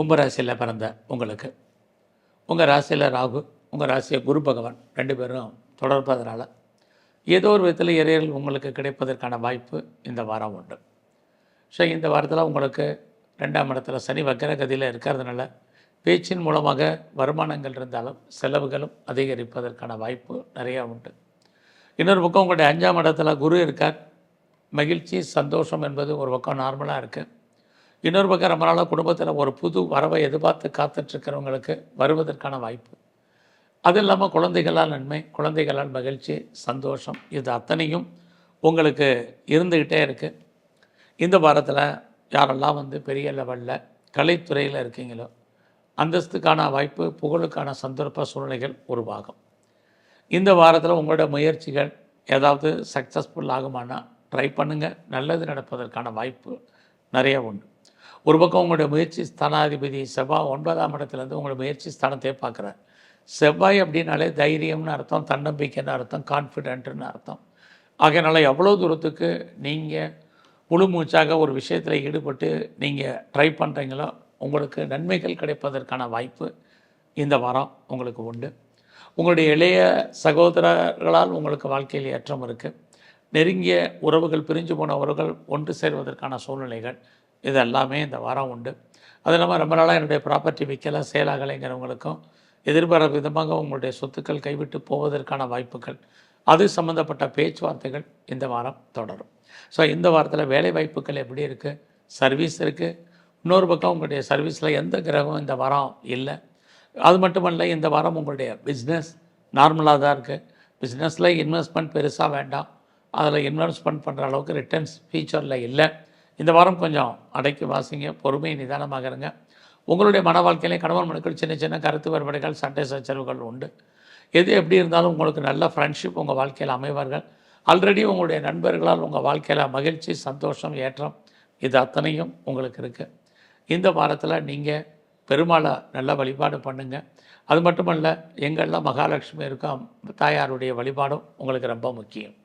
கும்பராசியில் பிறந்த உங்களுக்கு. உங்கள் ராசியில் ராகு உங்கள் ராசியை குரு பகவான் ரெண்டு பேரும் தொடர்பதனால் ஏதோ ஒரு விதத்தில் இறையல் உங்களுக்கு கிடைப்பதற்கான வாய்ப்பு இந்த வாரம் உண்டு. ஸோ இந்த வாரத்தில் உங்களுக்கு ரெண்டாம் இடத்துல சனி வக்கரகதியில் இருக்கிறதுனால பேச்சின் மூலமாக வருமானங்கள் இருந்தாலும் செலவுகளும் அதிகரிப்பதற்கான வாய்ப்பு நிறையா உண்டு. இன்னொரு பக்கம் உங்களுடைய அஞ்சாம் இடத்துல குரு இருக்கார். மகிழ்ச்சி சந்தோஷம் என்பது ஒரு பக்கம் நார்மலாக இருக்குது இன்னொரு பக்கம் ரொம்ப நாளாக குடும்பத்தில் ஒரு புது வரவை எதிர்பார்த்து காத்துட்ருக்கிறவங்களுக்கு வருவதற்கான வாய்ப்பு. அது இல்லாமல் குழந்தைகளால் நன்மை குழந்தைகளால் மகிழ்ச்சி சந்தோஷம் இது அத்தனையும் உங்களுக்கு இருந்துக்கிட்டே இருக்குது இந்த வாரத்தில் யாரெல்லாம் வந்து பெரிய லெவலில் கலைத்துறையில் இருக்கீங்களோ அந்தஸ்துக்கான வாய்ப்பு புகழுக்கான சந்தர்ப்ப சூழ்நிலைகள் உருவாகும். இந்த வாரத்தில் உங்களோட முயற்சிகள் ஏதாவது சக்ஸஸ்ஃபுல் ஆகுமானா ட்ரை பண்ணுங்கள் நல்லது நடப்பதற்கான வாய்ப்பு நிறைய உண்டு. ஒரு பக்கம் உங்களுடைய முயற்சி ஸ்தானாதிபதி செவ்வாய் ஒன்பதாம் இடத்துலேருந்து உங்களோட முயற்சி ஸ்தானத்தையே பார்க்குறார். செவ்வாய் அப்படின்னாலே தைரியம்னு அர்த்தம் தன்னம்பிக்கைன்னு அர்த்தம் கான்ஃபிடென்ட்டுன்னு அர்த்தம். ஆகையினால எவ்வளோ தூரத்துக்கு நீங்கள் முழு மூச்சாக ஒரு விஷயத்தில் ஈடுபட்டு நீங்கள் ட்ரை பண்ணுறீங்களோ உங்களுக்கு நன்மைகள் கிடைப்பதற்கான வாய்ப்பு இந்த வாரம் உங்களுக்கு உண்டு. உங்களுடைய இளைய சகோதரர்களால் உங்களுக்கு வாழ்க்கையில் ஏற்றம் இருக்குது நெருங்கிய உறவுகள் பிரிஞ்சு போன உறவுகள் ஒன்று சேர்வதற்கான சூழ்நிலைகள். இது எல்லாமே இந்த வாரம் உண்டு. அது இல்லாமல் ரொம்ப நாளாக என்னுடைய ப்ராப்பர்ட்டி விற்கலை சேலாகலைங்கிறவங்களுக்கும் எதிர்பாராத விதமாக உங்களுடைய சொத்துக்கள் கைவிட்டு போவதற்கான வாய்ப்புகள். அது சம்மந்தப்பட்ட பேச்சுவார்த்தைகள் இந்த வாரம் தொடரும். ஸோ இந்த வாரத்தில் வேலை வாய்ப்புகள் எப்படி இருக்குது சர்வீஸ் இருக்குது இன்னொரு பக்கம் உங்களுடைய சர்வீஸில் எந்த கிரகம் இந்த வாரம் இல்லை. அது மட்டுமல்ல இந்த வாரம் உங்களுடைய பிஸ்னஸ் நார்மலாக தான் இருக்குது பிஸ்னஸில் இன்வெஸ்ட்மெண்ட் பெருசாக வேண்டாம். அதில் இன்வெஸ்ட்மெண்ட் பண்ணுற அளவுக்கு ரிட்டர்ன்ஸ் ஃபியூச்சரில் இல்லை. இந்த வாரம் கொஞ்சம் அடைக்கி வாசிங்க பொறுமை நிதானமாக இருங்க. உங்களுடைய மன வாழ்க்கையிலே கணவன் மனுக்கள் சின்ன சின்ன கருத்து வேறுபாடுகள் சண்டை சச்சரவுகள் உண்டு. எது எப்படி இருந்தாலும் உங்களுக்கு நல்ல ஃப்ரெண்ட்ஷிப் உங்கள் வாழ்க்கையில் அமைவார்கள். ஆல்ரெடி உங்களுடைய நண்பர்களால் உங்கள் வாழ்க்கையில் மகிழ்ச்சி சந்தோஷம் ஏற்றம் இது அத்தனையும் உங்களுக்கு இருக்குது இந்த வாரத்தில் நீங்கள் பெருமாளை நல்ல வழிபாடு பண்ணுங்கள் அது மட்டுமல்ல எங்கெல்லாம் மகாலட்சுமி இருக்கோ தாயாருடைய வழிபாடும் உங்களுக்கு ரொம்ப முக்கியம்.